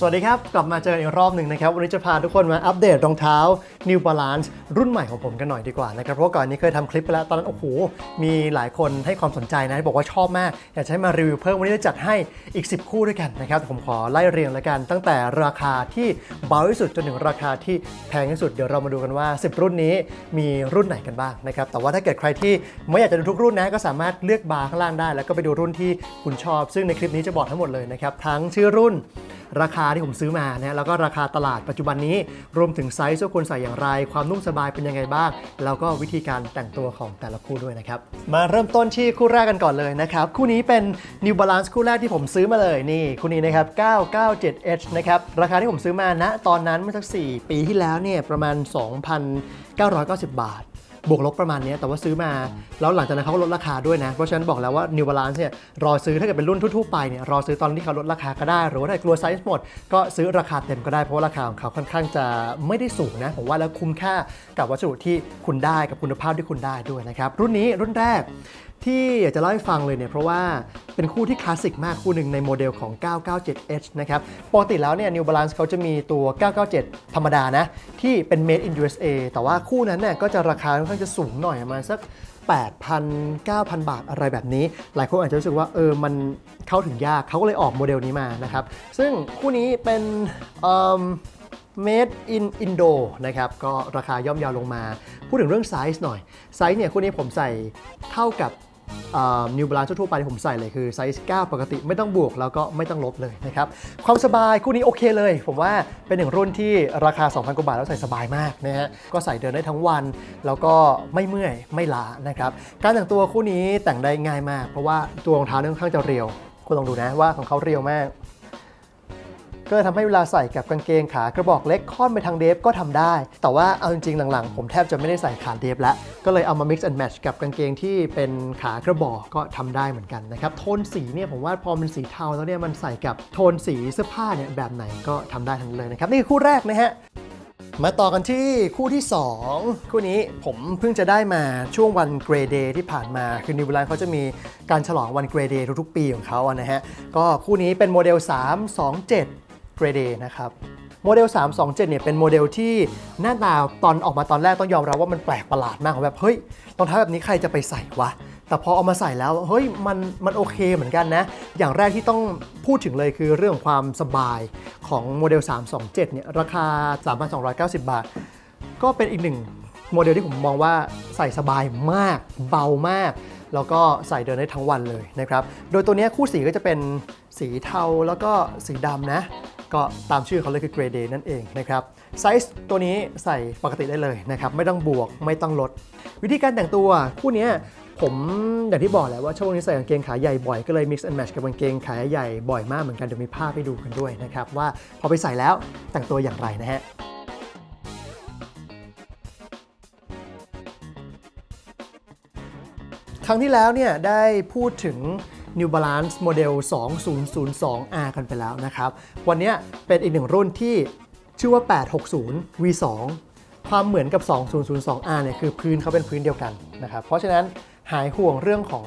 สวัสดีครับ กลับมาเจออีกรอบหนึ่งนะครับ วันนี้จะพาทุกคนมาอัปเดตรองเท้า New Balance รุ่นใหม่ของผมกันหน่อยดีกว่านะครับ เพราะก่อนนี้เคยทำคลิปไปแล้ว ตอนนั้นโอ้โห มีหลายคนให้ความสนใจนะ บอกว่าชอบมาก อยากให้มารีวิวเพิ่ม วันนี้จะจัดให้อีก 10 คู่ด้วยกันนะครับแต่ผมขอไล่เรียงแล้วกัน ตั้งแต่ราคาที่เบาที่สุดจนถึงราคาที่แพงที่สุด เดี๋ยวเรามาดูกันว่า 10 รุ่นนี้มีรุ่นไหนกันบ้างนะครับ แต่ว่าถ้าเกิดใครที่ไม่อยากจะดูทุกรุ่นนะ ก็สามารถเลือกบาร์ข้างล่างได้ แล้วก็ไปดูรุ่นที่คุณชอบ ซึ่งในคลิปนี้จะบอกทั้งหมดเลยนะครับทั้งชื่อรุ่น ราคาที่ผมซื้อมานะแล้วก็ราคาตลาดปัจจุบันนี้ รวมถึงไซส์ว่าควรใส่อย่างไร ความนุ่มสบายเป็นยังไงบ้าง แล้วก็วิธีการแต่งตัวของแต่ละคู่ด้วยนะครับ มาเริ่มต้นที่คู่แรกกันก่อนเลยนะครับ คู่นี้เป็น New Balance คู่แรกที่ผมซื้อมาเลยนี่คู่นี้นะครับ 997H นะครับราคาที่ผมซื้อมาณตอนนั้นเมื่อสัก 4 ปีที่แล้วเนี่ยประมาณ 2,990 บาท บวกลบประมาณนี้แต่ว่าซื้อมา แล้วหลังจากนั้นเขาก็ลดราคาด้วยนะ เพราะฉะนั้นบอกแล้วว่า New Balance เนี่ยรอซื้อถ้าเกิดเป็นรุ่นทั่วๆไปเนี่ยรอซื้อตอนที่เขาลดราคาก็ได้ หรือว่าถ้ากลัวไซส์หมด ก็ซื้อราคาเต็มก็ได้เพราะว่าราคาของเขาค่อนข้างจะไม่ได้สูงนะผมว่าแล้วคุ้มค่ากับวัสดุที่คุณได้กับคุณภาพที่คุณได้ด้วยนะครับรุ่นนี้รุ่นแรก ที่อยากจะเล่าให้ฟังเลยเนี่ยเพราะว่าเป็นคู่ที่คลาสสิกมากคู่หนึ่งในโมเดลของ 997H นะครับปกติแล้วเนี่ย New Balance เขาจะมีตัว 997 ธรรมดานะ ที่เป็น made in USA แต่ว่าคู่นั้นเนี่ยก็จะราคาค่อนข้างจะสูงหน่อยประมาณสัก 8,000 9,000 บาทอะไรแบบนี้ หลายคนอาจจะรู้สึกว่าเออมันเข้าถึงยากเขาก็เลยออกโมเดลนี้มานะครับ ซึ่งคู่นี้เป็นเอิ่ม Made in Indo นะครับ ก็ราคาย่อมเยาวลงมา พูดถึงเรื่องไซส์หน่อย ไซส์เนี่ย คู่นี้ผมใส่เท่ากับ นิวบาลานซ์ทั่วไปที่ผมใส่เลยคือไซส์ 9 ปกติไม่ต้องบวกแล้วก็ไม่ต้องลบเลยนะครับ ความสบายคู่นี้โอเคเลย ผมว่าเป็นหนึ่งรุ่นที่ราคา 2,000 กว่าบาทแล้วใส่สบายมากนะฮะก็ใส่เดินได้ทั้งวัน แล้วก็ไม่เมื่อยไม่ล้านะครับ การแต่งตัวคู่นี้แต่งได้ง่ายมาก เพราะว่าตัวรองเท้าค่อนข้างจะเรียว คุณลองดูนะว่าของเขาเรียวมาก ก็เลยทำให้เวลาใส่กับกางเกงขากระบอกเล็กค่อนไปทางเดฟก็ทำได้ แต่ว่าเอาจริงๆหลังๆ ผมแทบจะไม่ได้ใส่ขาเดฟแล้ว ก็เลยเอามา mix and match กับกางเกงที่เป็นขากระบอกก็ทำได้เหมือนกันนะครับ โทนสีเนี่ยผมว่าพอมันสีเทาแล้วเนี่ยมันใส่กับโทนสีเสื้อผ้าเนี่ยแบบไหนก็ทำได้ทั้งเลยนะครับนี่คือคู่แรกนะฮะมาต่อกันที่คู่ที่ 2 คู่นี้ผมเพิ่งจะได้มาช่วงวันเกรเดย์ที่ผ่านมา คือนิวบลานเขาจะมีการฉลองวันเกรเดย์ทุกๆ ปีของเขาอะนะฮะ ก็คู่นี้เป็นโมเดล 327 เกรเดนะครับโมเดล 327 เนี่ยเป็นโมเดลที่หน้าตาตอนออกมาตอนแรกต้องยอมรับว่ามันแปลกประหลาดมากแบบเฮ้ยรองเท้าแบบนี้ใครจะไปใส่วะ แต่พอเอามาใส่แล้วเฮ้ยมันมันโอเคเหมือนกันนะ อย่างแรกที่ต้องพูดถึงเลยคือเรื่องความสบายของโมเดล 327 เนี่ยราคา 3,290 บาท ก็เป็นอีกหนึ่งโมเดลที่ผมมองว่าใส่สบายมาก เบามาก แล้วก็ใส่เดินได้ทั้งวันเลยนะครับ โดยตัวนี้คู่สีก็จะเป็นสีเทาแล้วก็สีดำนะ ก็ตามชื่อเขาเลยคือ Grey Day นั่นเองนะครับไซส์ตัวนี้ใส่ปกติได้เลยนะครับไม่ต้องบวกไม่ต้องลด วิธีการแต่งตัวคู่นี้ผมอย่างที่บอกแหล้วว่าช่วงนี้ใส่กางเกงขาใหญ่บ่อยก็เลย mix and match กับกางเกงขาใหญ่บ่อยมากเหมือนกันเดี๋ยวมีภาพให้ดูกันด้วยนะครับว่าพอไปใส่แล้วแต่งตัวอย่างไรนะฮะครั้งที่แล้วเนี่ยได้พูดถึง New Balance โมเดล 2002R กันไปแล้วนะครับ วันนี้เป็นอีกหนึ่งรุ่นที่ชื่อว่า 860 V2 ความเหมือนกับ 2002R เนี่ยคือพื้นเขาเป็นพื้นเดียวกันนะครับ เพราะฉะนั้นหายห่วงเรื่องของ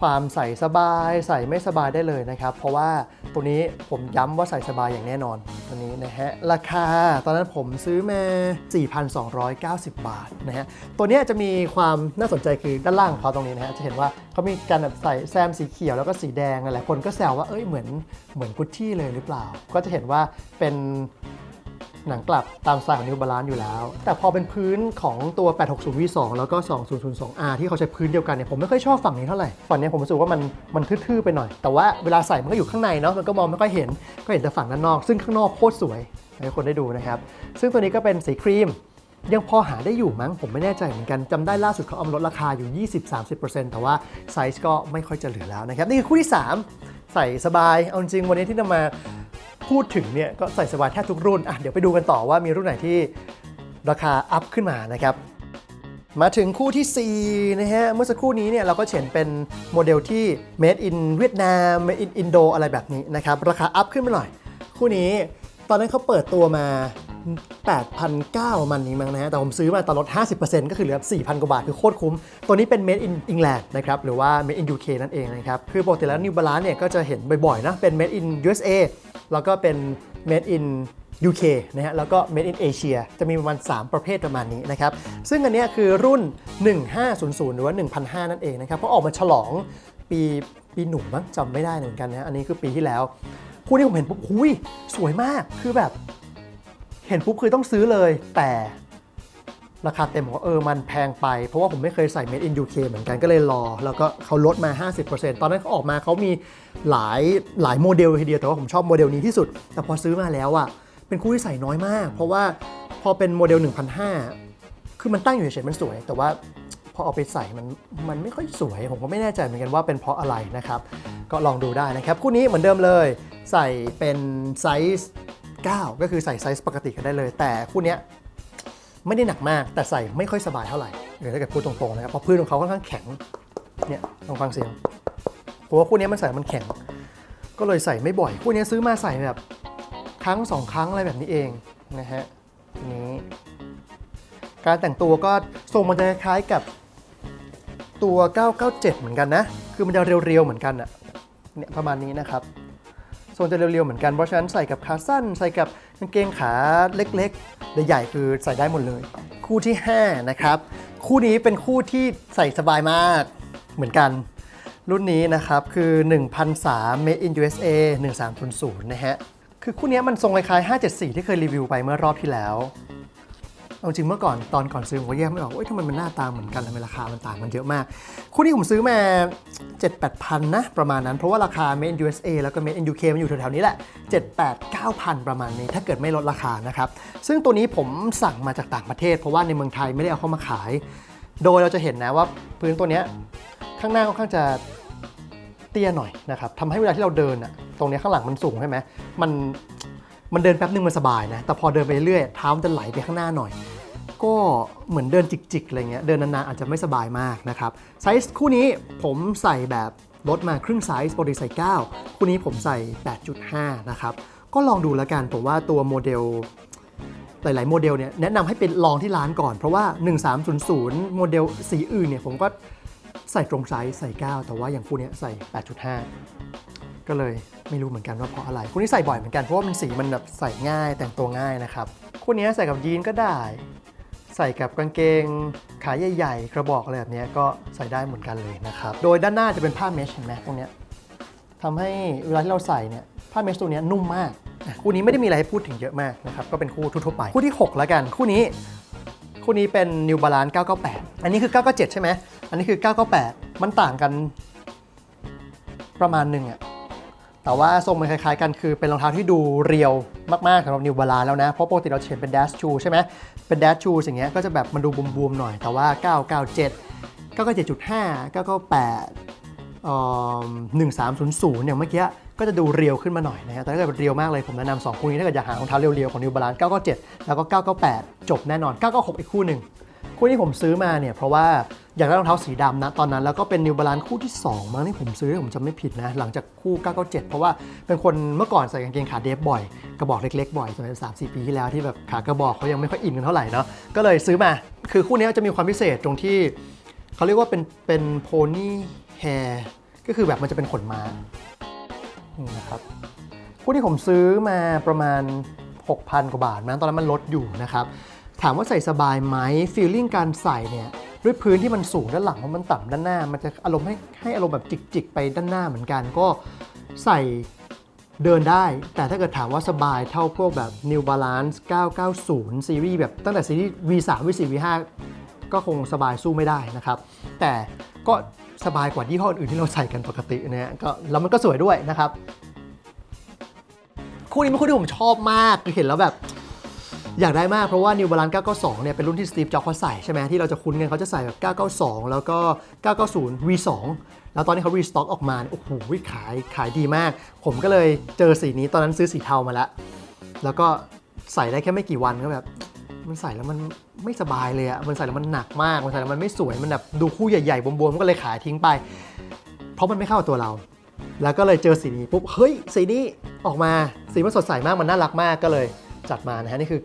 ความใส่สบาย ใส่ไม่สบายได้เลยนะครับ เพราะว่าตัวนี้ผมย้ำว่าใส่สบายอย่างแน่นอนตัวนี้นะฮะราคาตอนนั้นผมซื้อมา 4,290 บาทนะฮะตัวนี้จะมีความน่าสนใจคือด้านล่างของเขาตรงนี้นะฮะจะเห็นว่าเขามีการแบบใส่แซมสีเขียวแล้วก็สีแดงหลายคนก็แซวว่าเอ้ยเหมือนเหมือนกุชชี่เลยหรือเปล่า ก็จะเห็นว่าเป็น หนังกลับตามสไตล์ของ New Balance อยู่แล้ว แต่พอเป็นพื้นของตัว 860 V2 แล้วก็ 2002R ที่เขาใช้พื้นเดียวกันเนี่ยผมไม่ค่อยชอบฝั่งนี้เท่าไหร่ ฝั่งนี้ผมรู้สึกว่ามันมันทื่อๆไปหน่อย แต่ว่าเวลาใส่มันก็อยู่ข้างในเนาะมันก็มองไม่ค่อยเห็นก็เห็นแต่ฝั่งด้านนอก ซึ่งข้างนอกโคตรสวยให้คนได้ดูนะครับ ซึ่งตัวนี้ก็เป็นสีครีมยังพอหาได้อยู่มั้งผมไม่แน่ใจเหมือนกันจำได้ล่าสุดเขาเอามาลดราคาอยู่ 20-30%แต่ว่าไซส์ก็ไม่ค่อยจะเหลือแล้วนะครับนี่คือคู่ที่ 3 ใส่สบายเอาจริงวันนี้ที่นำมา พูดถึงเนี่ยก็ใส่สบายแทบทุกรุ่นอะเดี๋ยวไปดูกันต่อว่ามีรุ่นไหนที่ราคาอัพขึ้นมานะครับ มาถึงคู่ที่ 4 นะฮะ เมื่อสักครู่นี้เนี่ยเราก็เห็นเป็นโมเดลที่ made in เวียดนาม made in Indo อะไรแบบนี้นะครับ ราคาอัพขึ้นมาหน่อย คู่นี้ตอนนั้นเขาเปิดตัวมา 8,900มันนี้มั้งนะฮะ แต่ผมซื้อมาตอนลด 50%ก็คือเหลือ 4,000 กว่าบาท คือโคตรคุ้ม ตัวนี้เป็น made in England นะครับ หรือว่า made in UK นั่นเองนะครับ คือปกติแล้ว New Balance เนี่ยก็จะเห็นบ่อยๆนะ เป็น made in USA แล้วก็เป็น made in UK นะฮะแล้วก็ made in Asia จะมีประมาณ 3 ประเภทประมาณนี้นะครับ ซึ่งอันนี้คือรุ่น 1500 หรือว่า 1005 นั่นเองนะครับ เพราะออกมาฉลองปีปีหนุ่มมั้งจำไม่ได้เหมือนกันนะอันนี้คือปีที่แล้ว คู่นี้ผมเห็นปุ๊บหุยสวยมากคือแบบ เห็นปุ๊บคือต้องซื้อเลยแต่ ราคาเต็มบอกว่าเออมันแพงไป เพราะว่าผมไม่เคยใส่ Made in UK เหมือนกันก็เลยรอ แล้วก็เขาลดมา 50%ตอนนั้นเขาออกมาเขามีหลายหลายโมเดลทีเดียวแต่ว่าผมชอบโมเดลนี้ที่สุด แต่พอซื้อมาแล้วอะเป็นคู่ที่ใส่น้อยมาก เพราะว่าพอเป็นโมเดล 1,500 คือมันตั้งอยู่เฉยๆมันสวย แต่ว่าพอเอาไปใส่มันมันไม่ค่อยสวย ผมก็ไม่แน่ใจเหมือนกันว่าเป็นเพราะอะไรนะครับ ก็ลองดูได้นะครับ คู่นี้เหมือนเดิมเลย ใส่เป็นไซส์ 9 ก็คือใส่ไซส์ปกติกันได้เลย แต่คู่นี้ ไม่ได้หนักมากแต่ใส่ไม่ค่อยสบายเท่าไหร่เดี๋ยวถ้าเกิดพูดตรงๆนะครับเพราะพื้นของเขาค่อนข้างแข็งเนี่ยลองฟังเสียงเพราะว่าคู่นี้มันใส่มันแข็ง ก็เลยใส่ไม่บ่อยคู่นี้ซื้อมาใส่แบบครั้งสองครั้งอะไรแบบนี้เองนะฮะนี้การแต่งตัวก็ทรงมันจะคล้ายกับตัว 997 เหมือนกันนะ คือมันจะเรียวๆเหมือนกันอะเนี่ยประมาณนี้นะครับทรงจะเรียวๆเหมือนกัน เพราะฉะนั้นใส่กับขาสั้น ใส่กับ กางเกงขาเล็กๆใหญ่ๆคือใส่ได้หมดเลย คู่ที่ 5 นะครับ คู่นี้เป็นคู่ที่ใส่สบายมากเหมือนกัน รุ่นนี้นะครับคือ1003 Made in USA 1300 นะฮะ คือคู่นี้มันทรงคล้ายๆ 574 ที่เคยรีวิวไปเมื่อรอบที่แล้ว เอาจริงเมื่อก่อนตอนก่อนซื้อผมก็แยกไม่ออกว่าทำไมมันหน้าตาเหมือนกันทำไมราคามันต่างกันเยอะมาก คู่นี้ผมซื้อมา 7 8พันนะ ประมาณนั้นเพราะว่าราคา Made in USA แล้วก็ Made in UK มันอยู่แถวๆนี้แหละ 7 8 9พันประมาณนี้ ถ้าเกิดไม่ลดราคานะครับ ซึ่งตัวนี้ผมสั่งมาจากต่างประเทศ เพราะว่าในเมืองไทยไม่ได้เอาเข้ามาขาย โดยเราจะเห็นนะว่าพื้นตัวนี้ข้างหน้าค่อนข้างจะเตี้ยหน่อยนะครับทำให้เวลาที่เราเดินอะตรงนี้ข้างหลังมันสูงใช่ไหมมัน มันเดินแป๊บนึงมันสบายนะ แต่พอเดินไปเรื่อยเท้ามันจะไหลไปข้างหน้าหน่อย ก็เหมือนเดินจิกๆอะไรเงี้ย เดินนานๆอาจจะไม่สบายมากนะครับไซส์คู่นี้ผมใส่แบบลดมาครึ่งไซส์ปกติใส่ 9 คู่นี้ผมใส่ 8.5 นะครับ ก็ลองดูแล้วกันผมว่าตัวโมเดลหลาย ๆ โมเดลเนี่ยแนะนำให้เป็นลองที่ร้านก่อน เพราะว่า 1300 โมเดลสีอื่นเนี่ยผมก็ใส่ตรงไซส์ใส่ 9 แต่ว่าอย่างคู่นี้ใส่ 8.5 ก็เลยไม่รู้เหมือนกันว่าเพราะอะไรคู่นี้ใส่บ่อยเหมือนกันเพราะว่ามันสีมันแบบใส่ง่ายแต่งตัวง่ายนะครับคู่นี้ใส่กับยีนก็ได้ ใส่กับกางเกงขาใหญ่ๆ กระบอกอะไรแบบนี้ก็ใส่ได้เหมือนกันเลยนะครับโดยด้านหน้าจะเป็นผ้าเมชเห็นไหมตรงนี้ทำให้เวลาที่เราใส่เนี่ยผ้าเมชตัวนี้นุ่มมากคู่นี้ไม่ได้มีอะไรให้พูดถึงเยอะมากนะครับก็เป็นคู่ทั่วไป คู่ที่ 6 แล้วกันคู่นี้คู่นี้เป็น New Balance 998 อันนี้คือ 997 ใช่ไหม อันนี้คือ 998 มันต่างกันประมาณหนึ่งอะ แต่ว่าทรงมันคล้ายๆกันคือเป็นรองเท้าที่ดูเรียวมากๆสำหรับ New Balance แล้วนะ เพราะปกติเราเห็นเป็น Dash Shoe ใช่ไหมเป็น Dash Shoe อย่งเงี้ก็จะแบบมันดูบวมๆหน่อยแต่ว่า 997 997.5 998เอ่อ1300 อย่างเมื่อกี้ก็จะดูเรียวขึ้นมาหน่อยนะแต่ถ้าเกิดเรียวมากเลยผมแนะนำสองคู่นี้ถ้าเกิดอยากหารองเท้าเรียวๆของ New Balance 997 แล้วก็ 998 จบแน่นอน 996 อีกคู่หนึ่ง คู่ที่ผมซื้อมาเนี่ยเพราะว่าอยากได้รองเท้าสีดำนะตอนนั้น แล้วก็เป็น New Balance คู่ที่ 2 มั้งที่ผมซื้อผมจำไม่ผิดนะ หลังจากคู่ 997 เพราะว่าเป็นคนเมื่อก่อนใส่กางเกงขาเดฟบ่อย กระบอกเล็กๆบ่อยสมัยสามสี่ปีที่แล้วที่แบบขากระบอกเขายังไม่ค่อยอินกันเท่าไหร่เนาะก็เลยซื้อมาคือคู่นี้จะมีความพิเศษตรงที่เขาเรียกว่าเป็นเป็นโพนี่แฮร์ก็คือแบบมันจะเป็นขนม้านี่นะครับคู่ที่ผมซื้อมาประมาณ 6,000 กว่าบาทนะตอนนั้นมันลดอยู่นะครับ ถามว่าใส่สบายไหมฟีลลิ่งการใส่เนี่ยด้วยพื้นที่มันสูงด้านหลังเพราะมันต่ำด้านหน้า มันจะอารมณ์ให้ให้อารมณ์แบบจิกๆ ไปด้านหน้าเหมือนกันก็ใส่เดินได้ แต่ถ้าเกิดถามว่าสบายเท่าพวกแบบ New Balance 990 ซีรีส์แบบตั้งแต่ซีรีส์ V3 V4 V5 ก็คงสบายสู้ไม่ได้นะครับ แต่ก็สบายกว่ายี่ห้ออื่นที่เราใส่กันปกตินะฮะก็แล้วมันก็สวยด้วยนะครับ คู่นี้เป็นคู่ที่ผมชอบมากคือเห็นแล้วแบบ อยากได้มากเพราะว่า New Balance 992 เนี่ยเป็นรุ่นที่ Steve Jobs เขาใส่ใช่ไหมที่เราจะคุ้นกันเขาจะใส่แบบ 992 แล้วก็ 990 V2 แล้วตอนนี้เขารีสต็อกออกมาโอ้โหขายขายดีมาก ผมก็เลยเจอสีนี้ตอนนั้นซื้อสีเทามาแล้ว แล้วก็ใส่ได้แค่ไม่กี่วันก็แบบมันใส่แล้วมันไม่สบายเลยอะมันใส่แล้วมันหนักมาก มันใส่แล้วมันไม่สวย มันแบบดูคู่ใหญ่ๆ บวมๆมันก็เลยขายทิ้งไป เพราะมันไม่เข้ากับตัวเรา แล้วก็เลยเจอสีนี้ปุ๊บ เฮ้ย สีนี้ออกมา สีมันสดใสมาก มันน่ารักมาก ก็เลย จัดมานะฮะนี่คือ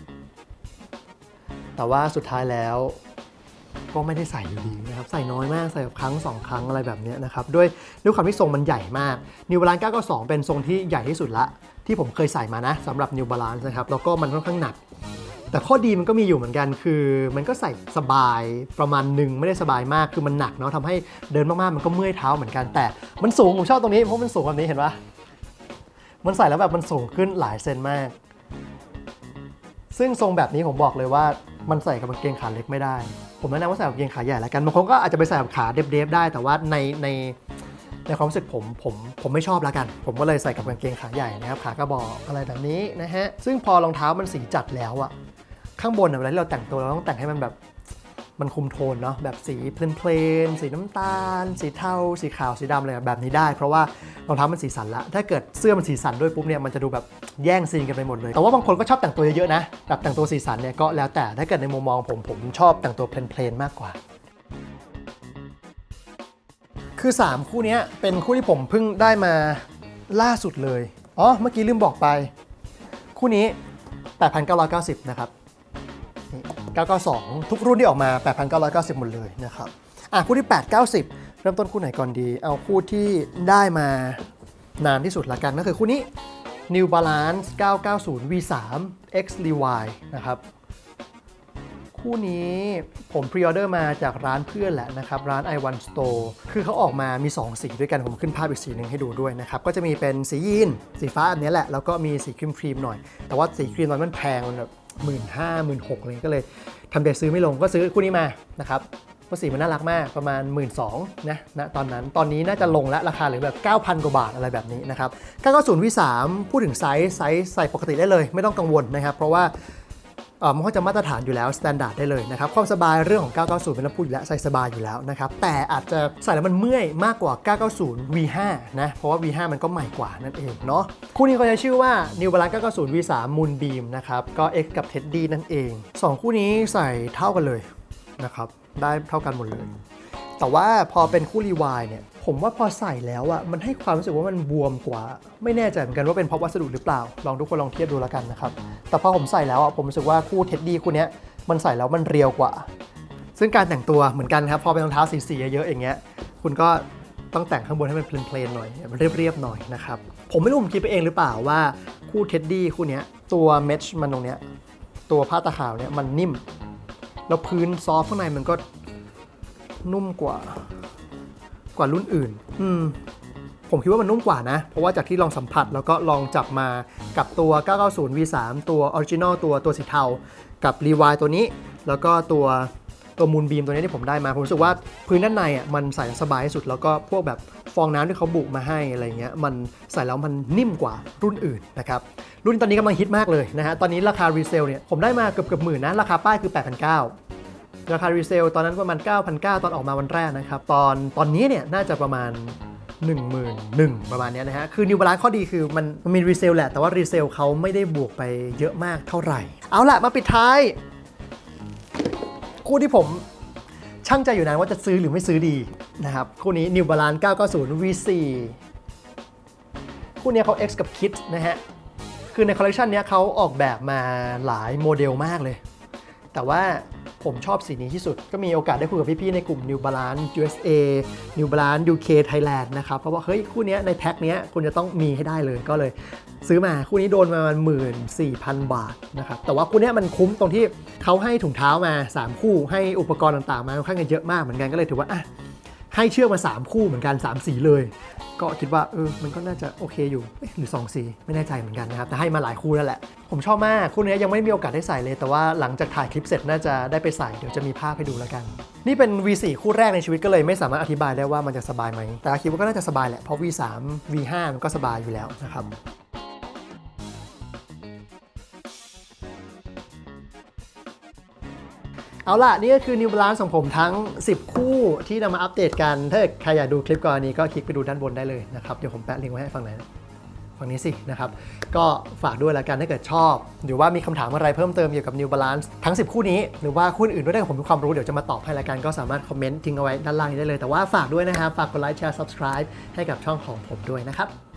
992 แต่ว่าสุดท้ายแล้วก็ไม่ได้ใส่อยู่ดีนะครับ ใส่น้อยมาก ใส่แบบครั้ง 2 ครั้งอะไรแบบนี้นะครับ ด้วยด้วยความที่ทรงมันใหญ่มาก New Balance 992 เป็นทรงที่ใหญ่ที่สุดละ ที่ผมเคยใส่มานะสำหรับ New Balance นะครับ แล้วก็มันค่อนข้างหนัก แต่ข้อดีมันก็มีอยู่เหมือนกัน คือมันก็ใส่สบายประมาณหนึ่งไม่ได้สบายมาก คือมันหนักเนาะทำให้เดินมากๆ มันก็เมื่อยเท้าเหมือนกัน แต่มันสูง ผมชอบตรงนี้ เพราะมันสูงแบบนี้เห็นปะ มันใส่แล้วแบบมันสูงขึ้นหลายเซนมาก ซึ่งทรงแบบนี้ผมบอกเลยว่ามันใส่กับกางเกงขาเล็กไม่ได้ ผมแนะนำว่าใส่กับกางเกงขาใหญ่แล้วกันบางคนก็อาจจะไปใส่กับขาเดฟๆได้ แต่ว่าในในในความรู้สึกผมผมผมไม่ชอบแล้วกัน ผมก็เลยใส่กับกางเกงขาใหญ่นะครับขากระบอกอะไรแบบนี้นะฮะซึ่งพอรองเท้ามันสีจัดแล้วอะข้างบนอะเวลาที่เราแต่งตัวเราต้องแต่งให้มันแบบ มันคุมโทนเนาะแบบสีเพลนๆสีน้ำตาล สีเทา สีขาวสีดำอะไรแบบนี้ได้ เพราะว่ารองเท้ามันสีสันละ ถ้าเกิดเสื้อมันสีสันด้วยปุ๊บเนี่ยมันจะดูแบบแย่งซีนกันไปหมดเลย แต่ว่าบางคนก็ชอบแต่งตัวเยอะๆนะแบบแต่งตัวสีสันเนี่ยก็แล้วแต่ถ้าเกิดในมุมมองผมผมชอบแต่งตัวเพลนๆมากกว่าคือ 3 คู่นี้เป็นคู่ที่ผมเพิ่งได้มาล่าสุดเลย อ๋อ เมื่อกี้ลืมบอกไป คู่นี้ 8,990 นะครับ 992 ทุกรุ่นที่ออกมา 8,990 หมดเลยนะครับ อะคู่ที่ 890 เริ่มต้นคู่ไหนก่อนดี เอาคู่ที่ได้มานานที่สุดละกันก็คือคู่นี้ New Balance 990 V3 X Levi นะครับ คู่นี้ผมพรีออเดอร์มาจากร้านเพื่อนแหละนะครับ ร้าน i1 Store คือเขาออกมามี 2 สีด้วยกัน ผมขึ้นภาพอีกสีหนึ่งให้ดูด้วยนะครับ ก็จะมีเป็นสียีน สีฟ้าอันนี้แหละ แล้วก็มีสีครีมครีมหน่อย แต่ว่าสีครีมตอนมันแพงมันแบบ หมื่นห้าหมื่นหกเลยก็เลยทำเดซื้อไม่ลงก็ซื้อคู่นี้มานะครับภาะสีมันน่ารักมากประมาณ 1 2ื่นนะตอนนั้นตอนนี้น่าจะลงแล้วราคาเหลือแบบ 9,000 กว่าบาทอะไรแบบนี้นะครับ990 V3 พูดถึงไซส์ไซส์ใส่ปกติได้เลย ไม่ต้องกังวลนะครับ เพราะว่า มันก็จะมาตรฐานอยู่แล้วสแตนดาร์ดได้เลยนะครับความสบายเรื่องของ 990 เป็นต้องพูดอยู่แล้วใส่สบายอยู่แล้วนะครับแต่อาจจะใส่แล้วมันเมื่อยมากกว่า 990 V5 นะเพราะว่า V5 มันก็ใหม่กว่านั่นเองเนาะคู่นี้เขาจะชื่อว่า New Balance 990 V3 Moonbeam นะครับก็ X กับ Teddy นั่นเอง 2 คู่นี้ใส่เท่ากันเลยนะครับได้เท่ากันหมดเลย แต่ว่าพอเป็นคู่รีวายเนี่ยผมว่าพอใส่แล้วอะมันให้ความรู้สึกว่ามันบวมกว่า ไม่แน่ใจเหมือนกันว่าเป็นเพราะวัสดุหรือเปล่า ลองทุกคนลองเทียบดูแล้วกันนะครับ แต่พอผมใส่แล้วอะผมรู้สึกว่าคู่เท็ดดี้คู่นี้มันใส่แล้วมันเรียวกว่า ซึ่งการแต่งตัวเหมือนกันครับ พอเป็นรองเท้าสีๆเยอะๆอย่างเงี้ย คุณก็ต้องแต่งข้างบนให้มันเพลนๆหน่อยมันเรียบๆหน่อยนะครับ ผมไม่รู้ผมคิดไปเองหรือเปล่าว่าคู่เท็ดดี้คู่นี้ตัวเมชมันตรงเนี้ยตัวผ้าตะขาวเนี่ยมันนิ่ม แล้วพื้นซอฟข้างในมันก็ นุ่มกว่ากว่ารุ่นอื่น อืมผมคิดว่ามันนุ่มกว่านะ เพราะว่าจากที่ลองสัมผัสแล้วก็ลองจับมากับตัว 990 V3 ตัวออริจินอลตัวตัวสีเทา กับ Levi ตัวนี้ แล้วก็ตัวตัวมูนบีมตัวนี้ที่ผมได้มา ผมรู้สึกว่าพื้นด้านในอะมันใส่แล้วสบายที่สุด แล้วก็พวกแบบฟองน้ำที่เขาบุมาให้อะไรเงี้ย มันใส่แล้วมันนิ่มกว่ารุ่นอื่นนะครับ รุ่นตอนนี้กำลังฮิตมากเลยนะฮะ ตอนนี้ราคารีเซลเนี่ยผมได้มาเกือบเกือบหมื่นนะ ราคาป้ายคือ 8,900 ราคารีเซลตอนนั้นประมาณ 9,900 ตอนออกมาวันแรกนะครับ ตอนตอนนี้เนี่ยน่าจะประมาณ1 1 0 0 0ประมาณเนี้ยนะฮะ คือ New Balance ข้อดีคือมันมีรีเซลแหละ แต่ว่ารีเซลเขาไม่ได้บวกไปเยอะมากเท่าไหร่ เอาละมาปิดท้าย คู่ที่ผมช่างใจอยู่นานว่าจะซื้อหรือไม่ซื้อดีนะครับ คู่นี้ New Balance 990 V4 คู่นี้เขา X กับ Kit นะฮะ คือในคอลเลคชันเนี้ยเขาออกแบบมาหลายโมเดลมากเลย แต่ว่า ผมชอบสีนี้ที่สุด ก็มีโอกาสได้คุยกับพี่ๆในกลุ่ม New Balance USA New Balance UK Thailand นะครับเพราะว่าเฮ้ยคู่นี้ในแพ็คนี้คุณจะต้องมีให้ได้เลยก็เลย ซื้อมาคู่นี้โดนมาประมาณหมื่นสี่พันบาทนะครับแต่ว่าคู่นี้มันคุ้มตรงที่เขาให้ถุงเท้ามา 3 คู่ให้อุปกรณ์ต่างๆ มาค่อนข้างเยอะมากเหมือนกันก็เลยถือว่าอะ ให้เชือกมา 3 คู่เหมือนกัน 3 สีเลย ก็คิดว่าเออมันก็น่าจะโอเคอยู่หรือ2สีไม่แน่ใจเหมือนกันนะครับแต่ให้มาหลายคู่แล้วแหละ ผมชอบมากคู่นี้ยังไม่ได้มีโอกาสได้ใส่เลย แต่ว่าหลังจากถ่ายคลิปเสร็จน่าจะได้ไปใส่เดี๋ยวจะมีภาพให้ดูแล้วกัน นี่เป็น V4 คู่แรกในชีวิตก็เลยไม่สามารถอธิบายได้ว่ามันจะสบายไหมแต่คิดว่าก็น่าจะสบายแหละเพราะ V3 V5 มันก็สบายอยู่แล้วนะครับ เอาล่ะ นี่ก็คือ New Balance ของผมทั้ง 10 คู่ที่นำมาอัปเดตกัน ถ้าใครอยากดูคลิปก่อนนี้ก็คลิกไปดูด้านบนได้เลยนะครับ เดี๋ยวผมแปะลิงก์ไว้ให้ฟังไหนนะฝั่งนี้สินะครับ ก็ฝากด้วยล้วกันถ้าเกิดชอบ หรือว่ามีคำถามอะไรเพิ่มเติมเกี่ยวกับ New Balance ทั้ง 10 คู่นี้ หรือว่าคู่อื่นด้วยถ้าผมมีความรู้เดี๋ยวจะมาตอบให้ล้วกันก็สามารถคอมเมนต์ทิ้งเอาไว้ด้านล่างได้เลย แต่ว่าฝากด้วยนะครับ ฝากกดไลค์แชร์ subscribe ให้กับช่องของผมด้วยนะครับ